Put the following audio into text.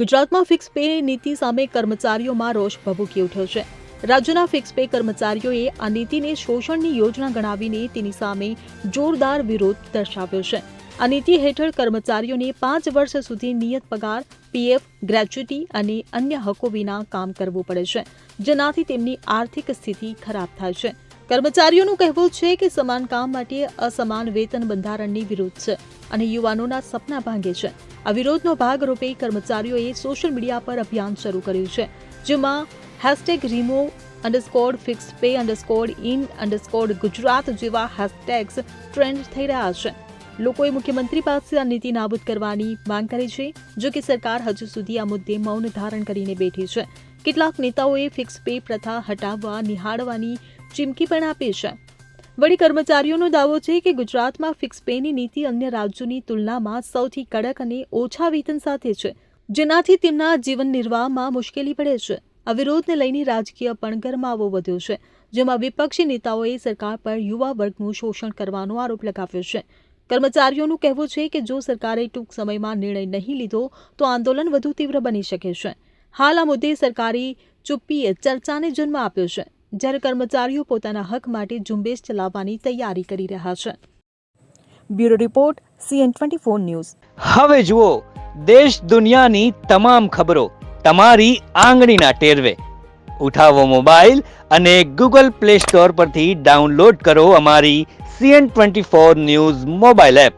ગુજરાતમાં fix pay નીતિ સામે કર્મચારીઓમાં રોષ ભભૂકી ઉઠ્યો છે. રાજ્યના ફિક્સ પે કર્મચારીઓએ આ નીતિને શોષણની યોજના ગણાવીને તેની સામે જોરદાર વિરોધ દર્શાવ્યો છે. આ નીતિ હેઠળ કર્મચારીઓને પાંચ વર્ષ સુધી નિયત પગાર, પીએફ ગ્રેચ્યુટી અને અન્ય હકો વિના કામ કરવું પડે છે, જેનાથી તેમની આર્થિક સ્થિતિ ખરાબ થાય છે. કર્મચારીઓનું કહેવું છે કે સમાન કામ માટે અસમાન વેતન બંધારણની વિરુદ્ધ છે અને યુવાનોના સપના ભાંગે છે. આ વિરોધનો ભાગરૂપે કર્મચારીઓએ સોશિયલ મીડિયા પર અભિયાન શરૂ કર્યું છે, જેમાં hashtag remove underscore fix pay underscore in underscore Gujarat જેવા હેશટેગ્સ ટ્રેન્ડ થઈ રહ્યા છે. લોકોએ મુખ્યમંત્રી પાસે આ નીતિ નાબૂદ કરવાની માંગ કરી છે, જો કે સરકાર હજુ સુધી આ મુદ્દે મૌન ધારણ કરીને બેઠી છે. કેટલાક નેતાઓએ ફિક્સ પે પ્રથા હટાવવા, નિહાળવાની ચીમકી પણ આપી છે. વળી કર્મચારીઓનો દાવો છે કે ગુજરાતમાં ફિક્સ પેની નીતિ અન્ય રાજ્યોની તુલનામાં સૌથી કડક અને ઓછા વેતન સાથે છે, જેનાથી તેમના જીવન નિર્વાહમાં મુશ્કેલી પડે છે. આ વિરોધને લઈને રાજકીય પણ ગરમાવો વધ્યો છે, જેમાં વિપક્ષી નેતાઓએ સરકાર પર યુવા વર્ગનું શોષણ કરવાનો આરોપ લગાવ્યો છે. કર્મચારીઓનું કહેવું છે કે જો સરકારે ટૂંક સમયમાં નિર્ણય નહીં લીધો, તો આંદોલન વધુ તીવ્ર બની શકે છે. હાલ આ મુદ્દે સરકારી ચુપ્પીએ ચર્ચાને જન્મ આપ્યો છે. જ્યારે કર્મચારીઓ પોતાના હક માટે ઝુંબેશ ચલાવવાની તૈયારી કરી રહ્યા છે. Bureau report, CN twenty four news. હવે જુઓ, દેશ દુનિયાની તમામ ખબરો તમારી આંગળીના ટેરવે. ઉઠાવો મોબાઈલ અને ગૂગલ પ્લે સ્ટોર પરથી ડાઉનલોડ કરો અમારી CN twenty four news mobile app.